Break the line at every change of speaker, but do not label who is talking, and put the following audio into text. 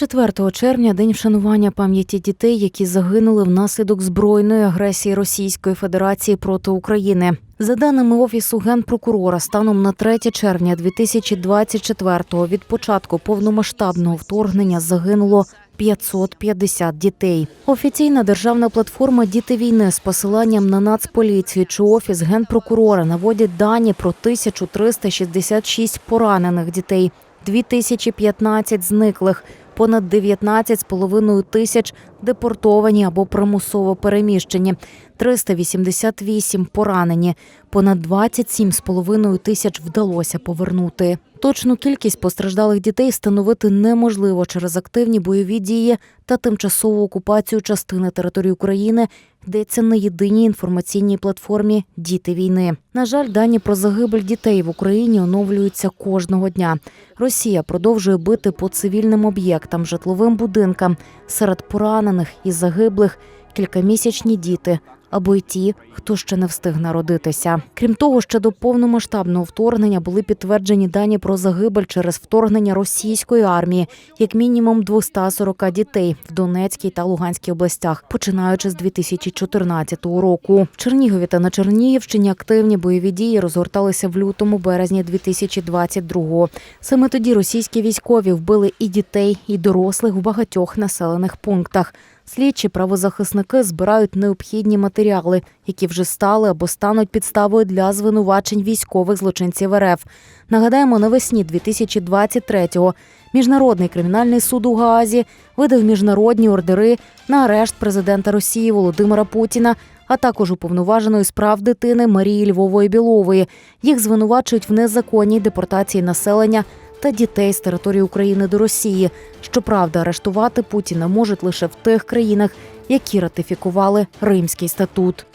4 червня день вшанування пам'яті дітей, які загинули внаслідок збройної агресії Російської Федерації проти України. За даними офісу генпрокурора, станом на 3 червня 2024-го від початку повномасштабного вторгнення загинуло 550 дітей. Офіційна державна платформа Діти війни з посиланням на Нацполіцію чи офіс генпрокурора наводять дані про 1366 поранених дітей, 2015 зниклих, понад 19,5 тисяч депортовані або примусово переміщені, 388 поранені, понад 27,5 тисяч вдалося повернути. Точну кількість постраждалих дітей встановити неможливо через активні бойові дії та тимчасову окупацію частини території України. Йдеться на єдиній інформаційній платформі Діти війни. На жаль, дані про загибель дітей в Україні оновлюються кожного дня. Росія продовжує бити по цивільним об'єктам, житловим будинкам. Серед поранених і загиблих кількамісячні діти або й ті, хто ще не встиг народитися. Крім того, ще до повномасштабного вторгнення були підтверджені дані про загибель через вторгнення російської армії, як мінімум 240 дітей в Донецькій та Луганській областях, починаючи з 2014 року. В Чернігові та на Чернігівщині активні бойові дії розгорталися в лютому березні 2022-го. Саме тоді російські військові вбили і дітей, і дорослих в багатьох населених пунктах. Слідчі правозахисники збирають необхідні матеріали, які вже стали або стануть підставою для звинувачень військових злочинців РФ. Нагадаємо, навесні 2023-го Міжнародний кримінальний суд у Гаазі видав міжнародні ордери на арешт президента Росії Володимира Путіна, а також уповноваженої справ дитини Марії Львової Білової. Їх звинувачують в незаконній депортації населення та дітей з території України до Росії. Щоправда, арештувати Путіна можуть лише в тих країнах, які ратифікували Римський статут.